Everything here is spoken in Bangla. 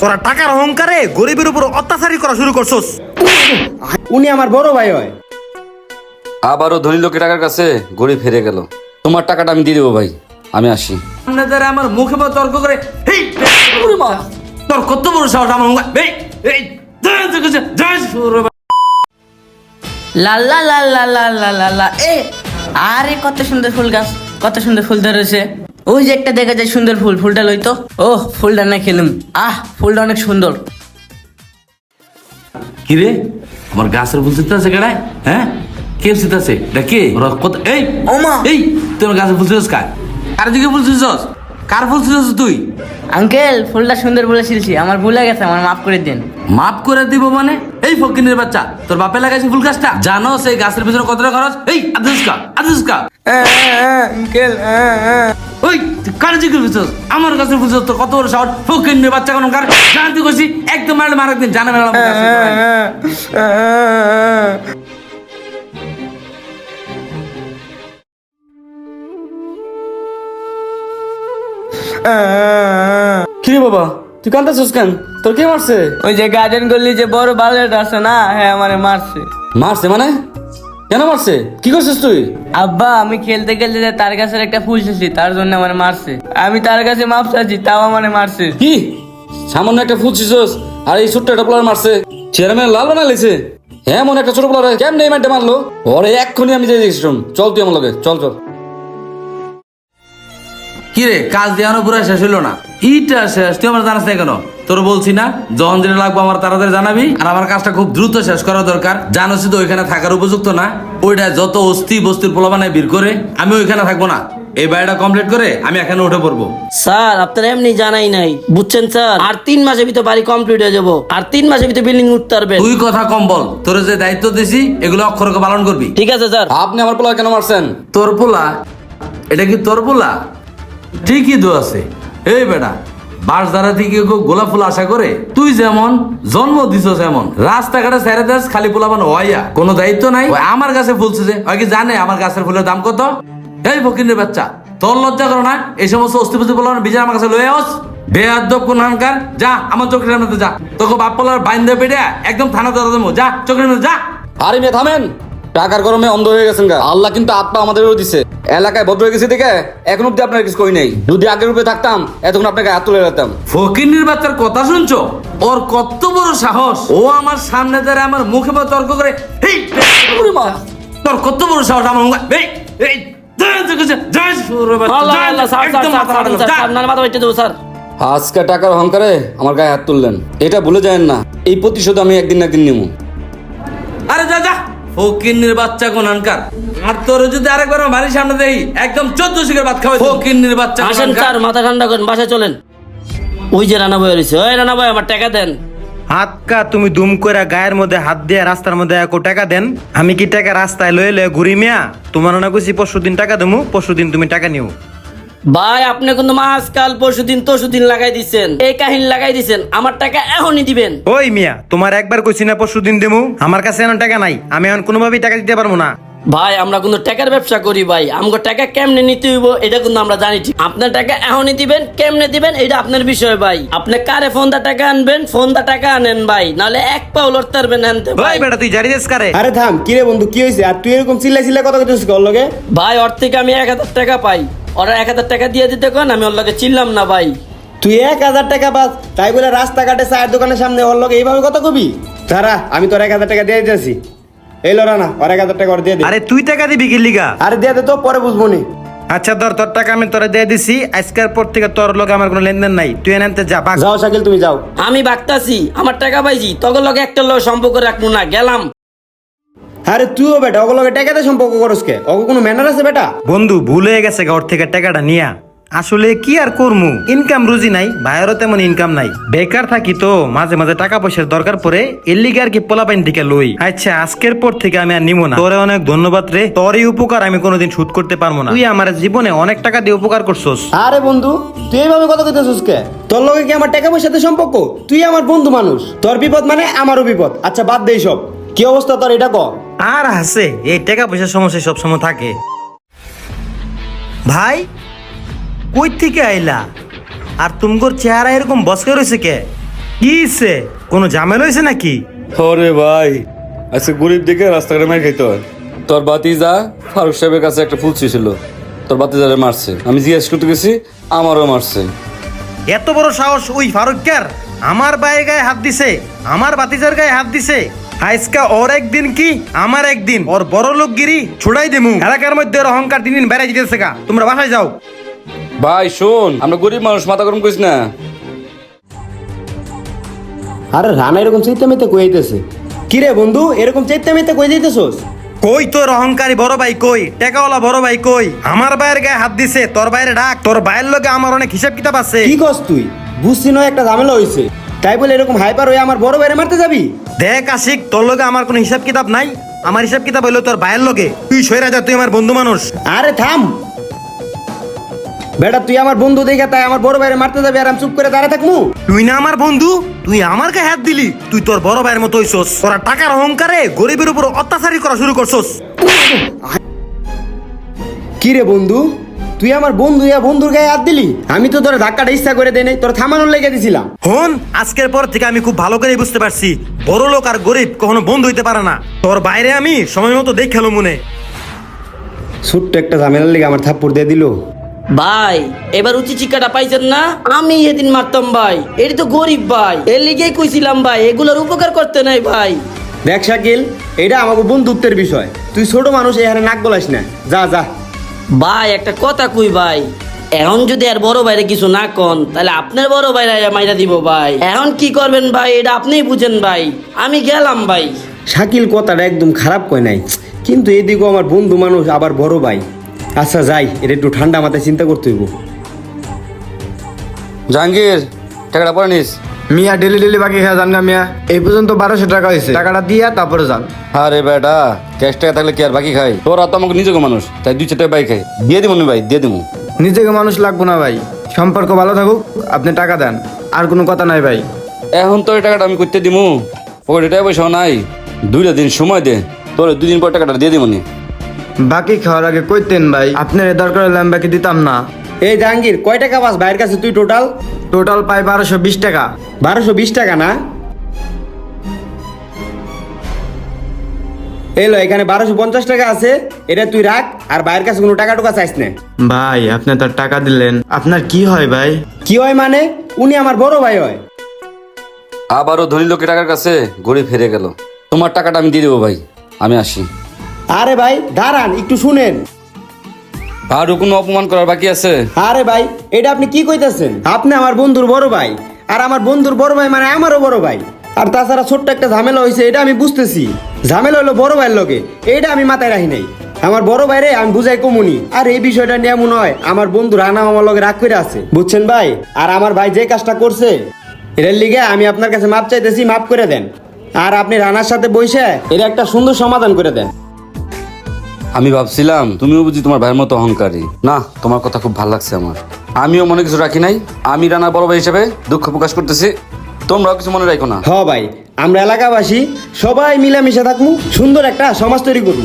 তোরা টাকার অহংকারে গরিবের উপর অত্যাচারই করা শুরু করছস। উনি আমার বড় ভাই হয়। আবারও ধনী লোকের টাকার কাছে গরিব ফেরে গেল। তোমার টাকাটা আমি দিয়ে দেবো ভাই। আমি আসি। আপনাদের আমার মুখে মুখে তর্ক করে তোর কত বড় সাহস আমার এই এই লাল্লা লাল্লা লাল্লা লাল্লা এ আরে কত সুন্দর ফুল গাছ কত সুন্দর ফুল ধরেছে। ওই যে একটা দেখা যায় সুন্দর ফুল ফুলটা লইতো ও ফুলটা না খেলুম। আহ ফুলটা অনেক সুন্দর। কি রে? আমার গাছের ফুল চিন্তা আছে কেডায়? হ্যাঁ? কে চিন্তা আছে? এটা কে? ওরা কত এই! ওমা। এই তুই আমার গাছের ফুল চিনস কার? কার দিকে ফুল চিনস কার ফুল চিনস তুই? আঙ্কেল ফুলটা সুন্দর বলে ছিলছি আমার ভুলে গেছে আমার মাফ করে দিন। মাফ করে দিব মানে? এই ফকিনের বাচ্চা তোর বাপে লাগাইছে ফুল গাছটা। জানো সেই গাছের পিছনে কতটা খরচ? এই আদিস কা আদিস আঙ্কেল ওই কার করছিস আমার গাছের ফুল চিনস তোর কত বড় ফকিনের বাচ্চা কোন কার? কইছি একদম মারলে মার একদিন জানা মেলা। কিরে বাবা? তুই কান্দাছিস কেন? তোর কে মারছে? ওই যে গার্ডেন গলি যে বড় বালেট আছে না হ্যাঁ আমারে মারছে। মারছে মানে? কেন মারছে? কি করছিস তুই? আব্বা আমি খেলতে খেলতে যে তার কাছে একটা ফুল ছিঁড়ছি তার জন্য আমার মারছে। আমি তার কাছে মাপ চাচ্ছি তাও আমারে মারছে। কি? সামান্য একটা ফুল ছিস আর এই ছোট্ট একটা প্লার মারছে। চেয়ারম্যান লাল বানা লেছে হ্যাঁ মনে একটা ছোট প্লার কেমন এই মারলো? ওরে এক্ষুনি আমি যাই দেখছিলাম চল তুই আমার লগে চল চল। কি রে কাজ দেওয়ানো পুরো শেষ হইল না। ইটা শেষ তুই আমার জানাস না কেন? তোর বলছি না যখন যেটা লাগবো আমার তাড়াতাড়ি জানাবি আর আমার কাজটা খুব দ্রুত শেষ করা দরকার। জানোস তো ওইখানে থাকার উপযুক্ত না ওইটা যত অস্থি বস্তির পোলাবানায় বের করে আমি ওইখানে থাকব না। এই বাড়িটা কমপ্লিট করে আমি এখানে উঠে পড়ব। স্যার আপনার এমনি জানাই নাই। বুঝছেন স্যার? আর তিন মাসের ভিতর বাড়ি কমপ্লিট হয়ে যাব। আর তিন মাসের ভিতর বিল্ডিং উঠতে পারবে। তুই কথা কম বল তোর যে দায়িত্ব দিছি এগুলো অক্ষরকে পালন করবি। ঠিক আছে স্যার। আপনি আমার প্লার কেন মারছেন? তোর পোলা এটা কি তোর পোলা? ঠিকই তো আছে। এই বেটা থেকে কেউ গোলাপ ফুল আশা করে? তুই যেমন, জন্ম দিছস এমন। রাস্তাঘাটে ছেড়ে খালি কোনো দায়িত্ব নাই? আমার কাছে ফুলছে যে জানে আমার গাছের ফুলের দাম কত? এই বাচ্চা, তোর লজ্জা করো না। এই সমস্ত অস্থিপতি পোলা বিজয় আমার কাছে লয়ে আস। বেয়াদব কোন যা, আমার চোখের সামনে যা। তোকে বাপ পোলার বাইন্দে পেড়ে একদম থানা যা, চোখের সামনে যা। আরে মেয়ে, থামেন। টাকার গরমে অন্ধ হয়ে গেছেন গা আল্লাহ কিন্তু আত্মা আমাদেরও দিছে এলাকায় ভদ্র হয়ে গেছে দেখে এখন অব্দি আপনার কিছু কই নাই যদি আগের রূপে থাকতাম এতক্ষণ আপনাকে হাত তুলে রাখতাম ফকিন্নির বাচ্চার কথা শুনছো ওর কত বড় সাহস ও আমার সামনে দাঁড়ায় আমার মুখে পা তর্ক করে হেই ওরে মা, তোর কত বড় সাহস আমার মুখে এই এই আজকে টাকার অহংকারে আমার গায়ে হাত তুললেন এটা ভুলে যায় না এই প্রতিশোধ আমি একদিন একদিন নিবো যা ফকিন্নির বাচ্চা কোন আনকার? আর তোর যদি আরেকবার আমার বাড়ির সামনে দেই একদম চোদ্দ শিখের ভাত খাওয়াই ফকিন্নির বাচ্চা আসেন কোনানকার। স্যার মাথা ঠান্ডা করেন বাসায় চলেন। ওই যে রানা বই রয়েছে। ওই রানা ভাই আমার টাকা দেন। হাত কা তুমি দুম করে গায়ের মধ্যে হাত দিয়ে রাস্তার মধ্যে এক টাকা দেন। আমি কি টাকা রাস্তায় লয়ে লয়ে ঘুরি মিয়া? তোমার না কইছি পরশু দিন টাকা দেবো পরশু দিন তুমি টাকা নিও। ভাই আপনি কিন্তু মাস কাল পরশু দিন তরশু দিন লাগাই দিচ্ছেন এই কাহিনী লাগাই দিচ্ছেন আমার টাকা এখনই দিবেন। ওই মিয়া তোমার একবার কইছি না পরশু দিন দেবো আমার কাছে এখন টাকা নাই। আমি এখন কোনোভাবেই টাকা দিতে পারব না। ভাই আমরা কিন্তু টাকার ব্যবসা করি ভাই। আমাকে টাকা কেমনে নিতে হইব এটা কিন্তু আমরা জানি ঠিক। আপনার টাকা এখনই দিবেন কেমনে দিবেন এটা আপনার বিষয় ভাই। আপনি কারে ফোন দা টাকা আনবেন ফোন দা টাকা আনেন ভাই। নাহলে এক পাও লড়তে পারবেন আনতে ভাই। বেটা তুই দেশ কারে? আরে থাম কি রে বন্ধু কি হয়েছে আর তুই এরকম চিল্লা চিল্লা কথা কইতেছিস ওর লগে ভাই ওর থেকে আমি এক হাজার টাকা পাই। ওরা এক হাজার টাকা দিয়ে দিতে কোন আমি ওর লগে চিনলাম না ভাই। তুই এক হাজার টাকা পাস তাই বলে রাস্তাঘাটে চায়ের দোকানের সামনে ওর লগে এইভাবে কথা কবি? দাঁড়া আমি তোর এক হাজার টাকা দিয়ে দিতেছি। এই লড়া না ওর এক হাজার টাকা ওর দিয়ে দে। আরে তুই টাকা দিবি কি লিগা? আরে দিয়ে দে তো পরে বুঝব নি। আচ্ছা ধর তোর টাকা আমি তোরা দিয়ে দিছি আজকের পর থেকে তোর লোক আমার কোনো লেনদেন নাই। তুই এনে যা বাঘ যাও শাকিল তুমি যাও। আমি বাগতাছি আমার টাকা পাইছি তখন লগে একটা লোক সম্পর্ক রাখব না গেলাম। আরে তুইও বেটা ওগুলো টাকাতে সম্পর্ক করস কে? ওকে কোনো ম্যানার আছে বেটা? বন্ধু ভুল হয়ে গেছে ঘর থেকে টাকাটা নিয়া। আসলে কি আর করমু? ইনকাম রুজি নাই ভাইয়েরও তেমন ইনকাম নাই। বেকার থাকি তো মাঝে মাঝে টাকা পয়সার দরকার পড়ে এর লিগে আর কি পোলাপাইন থেকে লই। আচ্ছা আজকের পর থেকে আমি আর নিবো না। তোরে অনেক ধন্যবাদ রে তোরই উপকার আমি কোনোদিন শুধ করতে পারব না। তুই আমার জীবনে অনেক টাকা দিয়ে উপকার করছস। আরে বন্ধু তুই এইভাবে কথা কইতেছিস কে? তোর লগে কি আমার টাকা পয়সাতে সম্পর্ক? তুই আমার বন্ধু মানুষ। তোর বিপদ মানে আমারও বিপদ। আচ্ছা বাদ দে সব কি অবস্থা তোর এটা ক? আর হাসে এই টাকা পয়সার সমস্যা সবসময় থাকে। ভাই কই থেকে আইলা? আর তুমগোর চেহারা এরকম বসকে রয়েছে কে? কি হইছে? কোনো ঝামেলা হয়েছে নাকি? ওরে ভাই আজকে গরিব দেখে রাস্তাঘাটে মার খাইতে হয়। তোর বাতিজা ফারুক সাহেবের কাছে একটা ফুল ছিল তোর বাতিজারে মারছে। আমি জিজ্ঞেস করতে গেছি আমারও মারছে। এত বড় সাহস ওই ফারুকের আমার বায়ে গায়ে হাত দিছে আমার বাতিজার গায়ে হাত দিছে। আজকা ওর একদিন কি? আমার একদিন। ওর বড় লোকগিরি ছুড়াই দিমু। এলাকার মধ্যে ওর অহংকার দিন দিন বেড়াই দিতেছে গা। তোমরা বাসায় যাও। ভাই শোন আমরা গরিব মানুষ মাথা গরম করিস না। আরে রানা এরকম চেতে মেতে কইতেছে কি রে বন্ধু এরকম চেতে মেতে কই যাইতেছস? কই তোর অহংকারী বড় ভাই কই? টেকাওয়ালা বড় ভাই কই? আমার ভাইয়ের গায়ে হাত দিছে তোর ভাইয়ের ডাক। তোর ভাইয়ের লগে আমার অনেক হিসাব কিতাব আছে। কি কস তুই? বুঝছি নয় একটা ঝামেলা হইছে। তাই বলে এরকম হাইপার হয়ে আমার বড় বাইরে মারতে যাবি? দেখ আশিক তোর লগে আমার কোনো হিসাব কিতাব নাই। আমার হিসাব কিতাব হইল তোর ভাইয়ের লগে। তুই সইরা যা তুই আমার বন্ধু মানুষ। আরে থাম। বেটা তুই আমার বন্ধু দেখে তাই আমার বড় বাইরে মারতে যাবি আর আমি চুপ করে দাঁড়ায় থাকব? তুই না আমার বন্ধু তুই আমার গায়ে হাত দিলি। তুই তোর বড় ভাইয়ের মতো হইছস। তোরা টাকার অহংকারে গরিবের উপর অত্যাচারী করা শুরু করছস। কি রে বন্ধু? তুই আমার বন্ধু ইয়া বন্ধুর গায়ে হাত দিলি? আমি তো তোর ধাক্কাটা ইচ্ছা করে দেই নাই তোর থামানোর লেগে দিছিলাম। হন? আজকের পর থেকে আমি খুব ভালো করে বুঝতে পারছি বড় লোক আর গরিব কখনো বন্ধু হইতে পারে না। তোর বাইরে আমি সময় মতো দেখে মনে। ছোট্ট একটা ঝামেলার লেগে আমার থাপ্পড় দিয়ে দিল। ভাই এবার উচিত শিক্ষাটা পাইছেন না? আমি এদিন মারতাম ভাই এটি তো গরিব ভাই। এর লিগেই কইছিলাম ভাই এগুলোর উপকার করতে নাই ভাই। দেখ শাকিল এটা আমাকে বন্ধুত্বের বিষয়। তুই ছোট মানুষ এখানে নাক গলাস না। যা যা। ভাই একটা কথা কই ভাই? এখন যদি আর বড় ভাইরে কিছু না কন তাহলে আপনার বড় ভাইরা মাইরা দিব ভাই। এখন কি করবেন ভাই এটা আপনিই বুঝেন ভাই। আমি গেলাম ভাই। শাকিল কথাটা একদম খারাপ কয় নাই। কিন্তু এদিকেও আমার বন্ধু মানুষ আবার বড় ভাই। আচ্ছা যাই এটা একটু ঠান্ডা মাথায় চিন্তা করতে হইব। জাহাঙ্গীর টাকাটা পরে নিস। মিয়া ডেলি ডেলি বাকি খেয়ে যান না মিয়া? এই পর্যন্ত বারোশো টাকা হয়েছে। টাকাটা দিয়া তারপরে যান। আরে বেটা ক্যাশ টাকা থাকলে কি আর বাকি খাই তোরা তো আমাকে নিজেকে মানুষ তাই দুই চারটে বাইক খাই দিয়ে দিব ভাই দিয়ে দিব। নিজেকে মানুষ লাগবো না ভাই। সম্পর্ক ভালো থাকুক আপনি টাকা দেন। আর কোনো কথা নাই ভাই। এখন তো এই টাকাটা আমি করতে দিমু। পকেটে টাকা পয়সাও নাই। দুইটা দিন সময় দে। তোর দুই দিন পর টাকাটা দিয়ে দিব নি। বাকি খাওয়ার আগে কইতেন ভাই আপনার দরকার হলে আমি বাকি দিতাম না। এই জাহাঙ্গীর কয় টাকা পাস ভাইয়ের কাছে তুই টোটাল টোটাল পাই বারোশো বিশ টাকা। বারোশো বিশ টাকা না? এলো এখানে বারোশো পঞ্চাশ টাকা আছে এটা তুই রাখ আর ভাইয়ের কাছে কোনো টাকা টুকা চাইস না। ভাই আপনি তার টাকা দিলেন। আপনার কি হয় ভাই? কি হয় মানে? উনি আমার বড় ভাই হয়। আবারও ধনী লোকের টাকার কাছে গড়ি ফিরে গেল। তোমার টাকাটা আমি দিয়ে দেবো ভাই। আমি আসি। আরে ভাই দাঁড়ান একটু শুনেন। আরও কোনো অপমান করার বাকি আছে? আরে ভাই, এটা আপনি কি কইতেছেন? আপনি আমার বন্ধুর বড় ভাই, আর আমার বন্ধুর বড় ভাই মানে আমারও বড় ভাই। আর তাছাড়া ছোট্ট একটা ঝামেলা হয়েছে এটা আমি বুঝতেছি। ঝামেলা হলো বড় ভাইয়ের লগে এটা আমি মাথায় রাখি নাই। আমার বড় ভাইরে আমি বুঝাই কমুনি আর এই বিষয়টা নিয়ে এমন হয়, আমার বন্ধু রানা আমার লগে রাগ করে আছে। বুঝছেন ভাই? আর আমার ভাই যে কাজটা করছে, এটার লিগে আমি আপনার কাছে মাপ চাইতেছি, মাপ করে দেন। আর আপনি রানার সাথে বসে এর একটা সুন্দর সমাধান করে দেন। আমি ভাবছিলাম, তুমিও বুঝি তোমার ভাইয়ের মতো অহংকারী। না, তোমার কথা খুব ভালো লাগছে আমার। আমিও মনে কিছু রাখি নাই, আমি রানা বড় ভাই হিসেবে দুঃখ প্রকাশ করতেছি। তোমরাও কিছু মনে রাখো না। হ ভাই, আমরা এলাকাবাসী সবাই মিলেমিশে থাকব সুন্দর একটা সমাজ তৈরি করব